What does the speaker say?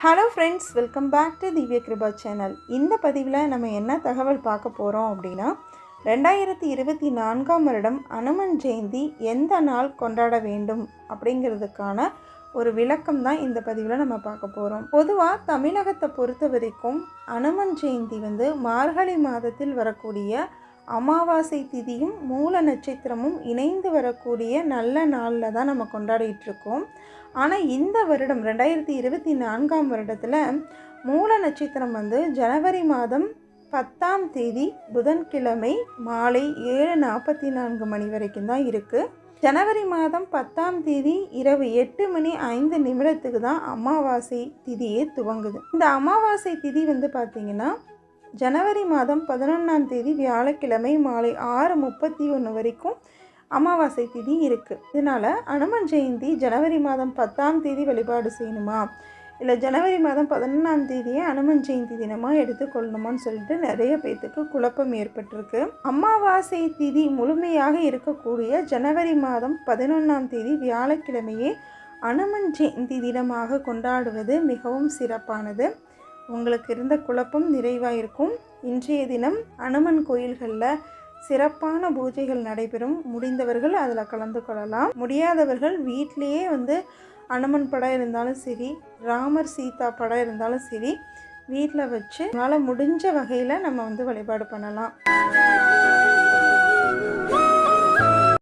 Hello friends welcome back to Divya Kripa channel இந்த பதிவில் நம்ம என்ன தகவல் பார்க்க போகிறோம் அப்படின்னா ரெண்டாயிரத்தி இருபத்தி நான்காம் வருடம் அனுமன் ஜெயந்தி எந்த நாள் கொண்டாட வேண்டும் அப்படிங்கிறதுக்கான ஒரு விளக்கம் தான் இந்த பதிவில் நம்ம பார்க்க போகிறோம் பொதுவாக தமிழகத்தை பொறுத்த வரைக்கும் அனுமன் ஜெயந்தி வந்து மார்கழி மாதத்தில் வரக்கூடிய அமாவாசை திதியும் மூல நட்சத்திரமும் இணைந்து வரக்கூடிய நல்ல நாளில் தான் நம்ம கொண்டாடிட்டு இருக்கோம். ஆனால் இந்த வருடம் ரெண்டாயிரத்தி இருபத்தி நான்காம் வருடத்தில் மூல நட்சத்திரம் வந்து ஜனவரி மாதம் பத்தாம் தேதி புதன்கிழமை மாலை ஏழு நாற்பத்தி நான்கு மணி வரைக்கும் தான் இருக்குது ஜனவரி மாதம் பத்தாம் தேதி இரவு எட்டு மணி ஐந்து நிமிடத்துக்கு தான் அமாவாசை திதியே துவங்குது. இந்த அமாவாசை திதி வந்து பார்த்திங்கன்னா ஜனவரி மாதம் பதினொன்றாம் தேதி வியாழக்கிழமை மாலை ஆறு முப்பத்தி ஒன்று வரைக்கும் அமாவாசை திதி இருக்குது இதனால் அனுமன் ஜெயந்தி ஜனவரி மாதம் பத்தாம் தேதி வழிபாடு செய்யணுமா? இல்லை ஜனவரி மாதம் பதினொன்றாம் தேதியை அனுமன் ஜெயந்தி தினமாக எடுத்துக்கொள்ளணுமான்னு சொல்லிட்டு நிறைய பேர்த்துக்கு குழப்பம் ஏற்பட்டிருக்கு. அமாவாசை திதி முழுமையாக இருக்கக்கூடிய ஜனவரி மாதம் பதினொன்றாம் தேதி வியாழக்கிழமையே அனுமன் ஜெயந்தி தினமாக கொண்டாடுவது மிகவும் சிறப்பானது. உங்களுக்கு இருந்த குழப்பம் நிறைவாக இருக்கும் இன்றைய தினம் அனுமன் கோயில்களில் சிறப்பான பூஜைகள் நடைபெறும். முடிந்தவர்கள் அதில் கலந்து கொள்ளலாம். முடியாதவர்கள் வீட்டிலேயே வந்து அனுமன் படம் இருந்தாலும் சரி ராமர் சீதா படம் இருந்தாலும் சரி வீட்டில் வச்சு நம்மளால் முடிஞ்ச வகையில் நம்ம வந்து வழிபாடு பண்ணலாம்.